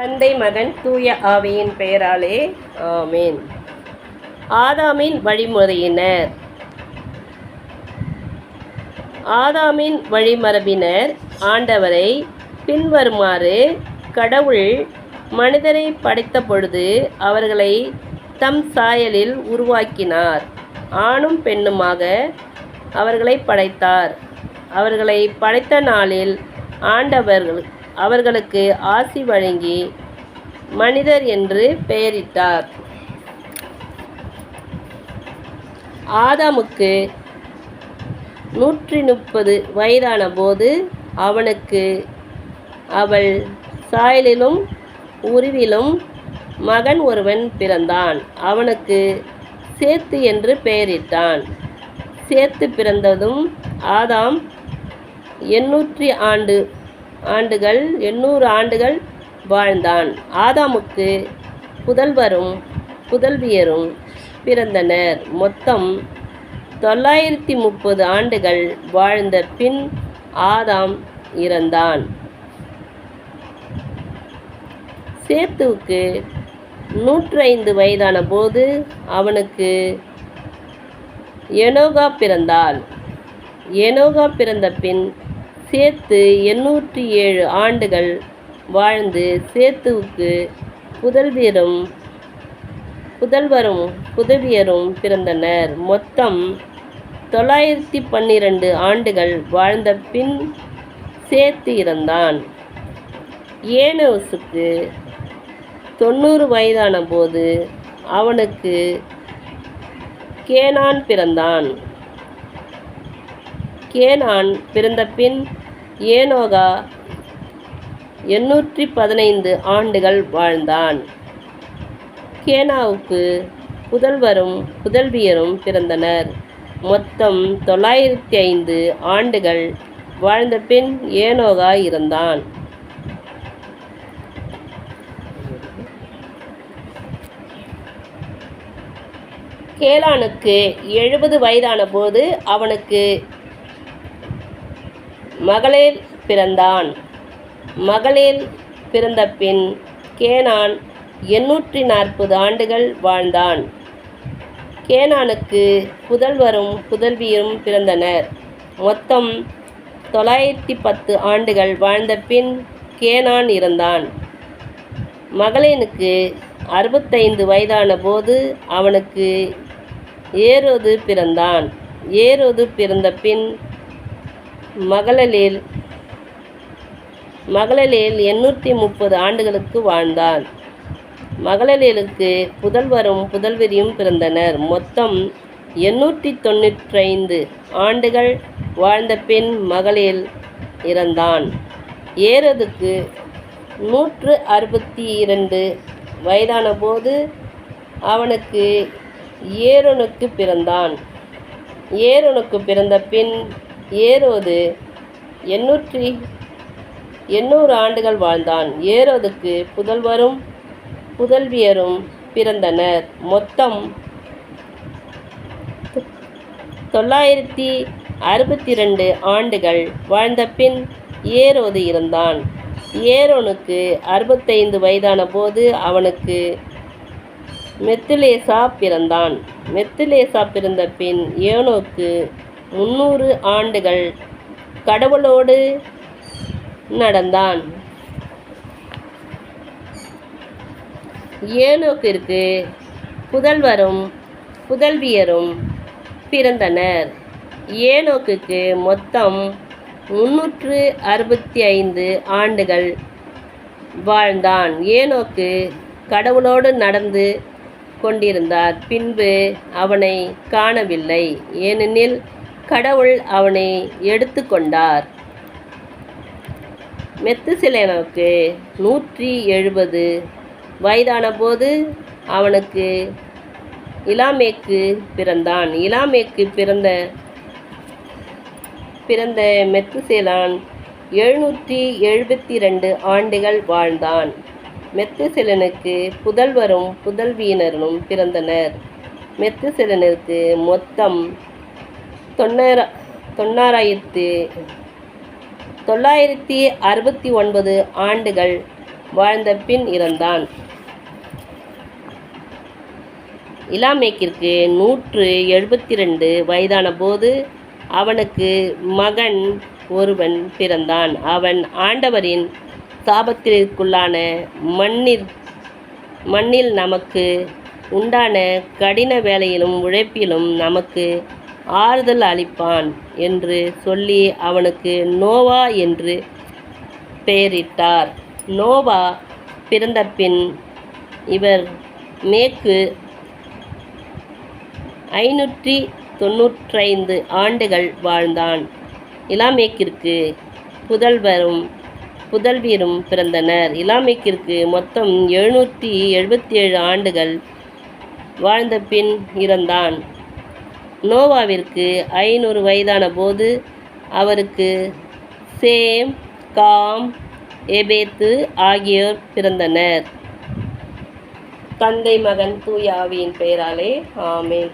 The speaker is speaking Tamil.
தந்தை மகன் தூய ஆவியின் பெயராலே ஆமீன். ஆதாமின் வழிமுறையினர். ஆதாமின் வழிமரபினர் ஆண்டவரை பின்வருமாறு கடவுள் மனிதரை படைத்த பொழுது அவர்களை தம் சாயலில் உருவாக்கினார். ஆணும் பெண்ணுமாக அவர்களை படைத்தார். அவர்களை படைத்த நாளில் ஆண்டவர்கள் அவர்களுக்கு ஆசி வழங்கி மனிதர் என்று பெயரிட்டார். ஆதாமுக்கு நூற்றி முப்பது வயதான போது அவனுக்கு அவள் சாயலிலும் உருவிலும் மகன் ஒருவன் பிறந்தான். அவனுக்கு சேத்து என்று பெயரிட்டான். சேத்து பிறந்ததும் ஆதாம் எண்ணூற்றி ஆண்டு ஆண்டுகள் எண்ணூறு ஆண்டுகள் வாழ்ந்தான். ஆதாமுக்கு புதல்வரும் புதல்வியரும் பிறந்தனர். மொத்தம் தொள்ளாயிரத்தி முப்பது ஆண்டுகள் வாழ்ந்த பின் ஆதாம் இறந்தான். சேத்துவுக்கு நூற்றைந்து வயதான போது அவனுக்கு எனோகா பிறந்தாள். எனோகா பிறந்த பின் சேத்து எண்ணூற்றி ஏழு ஆண்டுகள் வாழ்ந்து சேத்துவுக்கு புதல்வியரும் புதல்வரும் புதவியரும் பிறந்தனர். மொத்தம் தொள்ளாயிரத்தி பன்னிரண்டு ஆண்டுகள் வாழ்ந்த பின் சேர்த்து இறந்தான். ஏனோசுக்கு தொண்ணூறு வயதான போது அவனுக்கு கேனான் பிறந்தான். கேனான் பிறந்த பின் ஏனோகா எண்ணூற்றி பதினைந்து ஆண்டுகள் வாழ்ந்தான். கேனாவுக்கு புதல்வரும் புதல்வியரும் பிறந்தனர். மொத்தம் தொள்ளாயிரத்தி ஐந்து ஆண்டுகள் வாழ்ந்த பின் ஏனோகா இருந்தான் கேலானுக்கு எழுபது வயதான போது அவனுக்கு மகளிர் பிறந்தான். மகளிர் பிறந்த பின் கேனான் எண்ணூற்றி நாற்பது ஆண்டுகள் வாழ்ந்தான். கேனானுக்கு புதல்வரும் புதல்வியும் பிறந்தனர். மொத்தம் தொள்ளாயிரத்தி பத்து ஆண்டுகள் வாழ்ந்த பின் கேனான் இறந்தான். மகளேனுக்கு அறுபத்தைந்து வயதான போது அவனுக்கு ஏரோது பிறந்தான். ஏரோது பிறந்த பின் மகளலில் மகளலில் எண்ணூற்றி முப்பது ஆண்டுகளுக்கு வாழ்ந்தான் மகளலிலுக்கு புதல்வரும் புதல்வரியும் பிறந்தனர். மொத்தம் எண்ணூற்றி தொண்ணூற்றைந்து ஆண்டுகள் வாழ்ந்த பின் மகளில் இறந்தான். ஏறதுக்கு நூற்று அறுபத்தி இரண்டு வயதான போது அவனுக்கு ஏரோனுக்கு பிறந்தான். ஏரோனுக்கு பிறந்த பின் ஏரோது எண்ணூற்றி எண்ணூறு ஆண்டுகள் வாழ்ந்தான். ஏரோதுக்கு புதல்வரும் புதல்வியரும் பிறந்தனர். மொத்தம் தொள்ளாயிரத்தி அறுபத்தி ரெண்டு ஆண்டுகள் வாழ்ந்த பின் ஏரோது இருந்தான் ஏரோனுக்கு அறுபத்தைந்து வயதான போது அவனுக்கு மெத்துலேசா பிறந்தான். மெத்துலேசா பிறந்த பின் ஏனோக்கு முந்நூறு ஆண்டுகள் கடவுளோடு நடந்தான். ஏனோக்கிற்கு புதல்வரும் புதல்வியரும் பிறந்தனர். ஏனோக்குக்கு மொத்தம் முன்னூற்று அறுபத்தி ஐந்து ஆண்டுகள் வாழ்ந்தான். ஏனோக்கு கடவுளோடு நடந்து கொண்டிருந்தார். பின்பு அவனை காணவில்லை. ஏனெனில் கடவுள் அவனை எடுத்து கொண்டார் மெத்துசிலேனுக்கு நூற்றி எழுபது வயதான போது அவனுக்கு இலாமேக்கு பிறந்தான். இலாமேக்கு பிறந்த பிறந்த மெத்துசேலான் எழுநூற்றி எழுபத்தி ரெண்டு ஆண்டுகள் வாழ்ந்தான். மெத்துசெலனுக்கு புதல்வரும் புதல்வியினரும் பிறந்தனர். மெத்துசெலனுக்கு மொத்தம் தொண்ணூற தொண்ணூறாயிரத்து தொள்ளாயிரத்தி அறுபத்தி ஒன்பது ஆண்டுகள் வாழ்ந்த பின் இறந்தான். இலாமேக்கிற்கு நூற்று எழுபத்தி ரெண்டு வயதான போது அவனுக்கு மகன் ஒருவன் பிறந்தான். அவன் ஆண்டவரின் சாபத்திற்குள்ளான மண்ணில் மண்ணில் நமக்கு உண்டான கடின வேலையிலும் உழைப்பிலும் நமக்கு ஆறுதல் அளிப்பான் என்று சொல்லி அவனுக்கு நோவா என்று பெயரிட்டார். நோவா பிறந்த பின் இவர் மேற்கு ஐநூற்றி தொண்ணூற்றைந்து ஆண்டுகள் வாழ்ந்தான். இலாமேக்கிற்கு புதல்வரும் புதல்வியரும் பிறந்தனர். இலாமேக்கிற்கு மொத்தம் எழுநூற்றி எழுபத்தி ஏழு ஆண்டுகள் வாழ்ந்த பின் இறந்தான். நோவாவிற்கு ஐநூறு வயதான போது அவருக்கு சேம் காம் எபேத்து ஆகியோர் பிறந்தனர். தந்தை மகன் தூயாவியின் பெயராலே ஆமேன்.